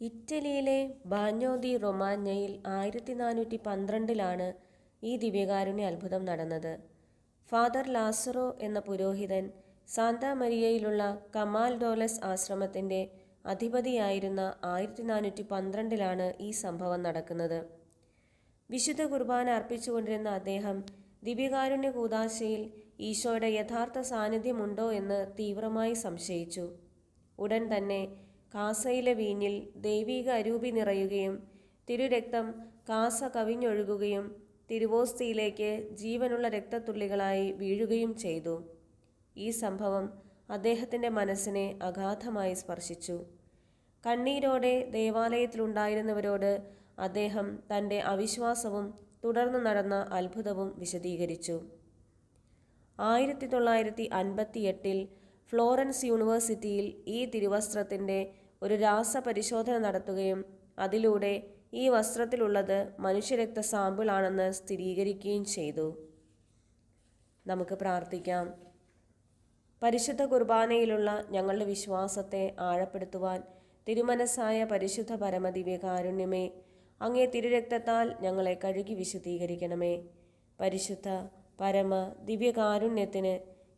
ഇറ്റലിയിലെ ബാഞ്ഞോ ദി റൊമാഞ്ഞയിൽ ആയിരത്തി നാനൂറ്റി പന്ത്രണ്ടിലാണ് ഈ ദിവ്യകാരുണ്യ അത്ഭുതം നടന്നത്. ഫാദർ ലാസറോ എന്ന പുരോഹിതൻ സാന്താ മരിയയിലുള്ള കമാൽ ഡോലസ് ആശ്രമത്തിന്റെ അധിപതിയായിരുന്ന ആയിരത്തി നാനൂറ്റി പന്ത്രണ്ടിലാണ് ഈ സംഭവം നടക്കുന്നത്. വിശുദ്ധ കുർബാന അർപ്പിച്ചുകൊണ്ടിരുന്ന അദ്ദേഹം ദിവ്യകാരുണ്യ കൂതാശയിൽ ഈശോയുടെ യഥാർത്ഥ സാന്നിധ്യമുണ്ടോ എന്ന് തീവ്രമായി സംശയിച്ചു. ഉടൻ തന്നെ കാസയിലെ വീഞ്ഞിൽ ദൈവീക അരൂപി നിറയുകയും തിരുരക്തം കാസ കവിഞ്ഞൊഴുകുകയും തിരുവോസ്തിയിലേക്ക് ജീവനുള്ള രക്തത്തുള്ളികളായി വീഴുകയും ചെയ്തു. ഈ സംഭവം അദ്ദേഹത്തിന്റെ മനസ്സിനെ അഗാധമായി സ്പർശിച്ചു. കണ്ണീരോടെ ദേവാലയത്തിലുണ്ടായിരുന്നവരോട് അദ്ദേഹം തന്റെ അവിശ്വാസവും തുടർന്ന് നടന്ന അത്ഭുതവും വിശദീകരിച്ചു. ആയിരത്തി തൊള്ളായിരത്തി അൻപത്തി എട്ടിൽ ഫ്ലോറൻസ് യൂണിവേഴ്സിറ്റിയിൽ ഈ തിരുവസ്ത്രത്തിന്റെ ഒരു രാസപരിശോധന നടത്തുകയും അതിലൂടെ ഈ വസ്ത്രത്തിലുള്ളത് മനുഷ്യരക്ത സാമ്പിളാണെന്ന് സ്ഥിരീകരിക്കുകയും ചെയ്തു. നമുക്ക് പ്രാർത്ഥിക്കാം. പരിശുദ്ധ കുർബാനയിലുള്ള ഞങ്ങളുടെ വിശ്വാസത്തെ ആഴപ്പെടുത്തുവാൻ തിരുമനസ്സായ പരിശുദ്ധ പരമദിവ്യ കാരുണ്യമേ അങ്ങേ തിരുരക്തത്താൽ ഞങ്ങളെ കഴുകി വിശുദ്ധീകരിക്കണമേ. പരിശുദ്ധ പരമ ദിവ്യകാരുണ്യത്തിന്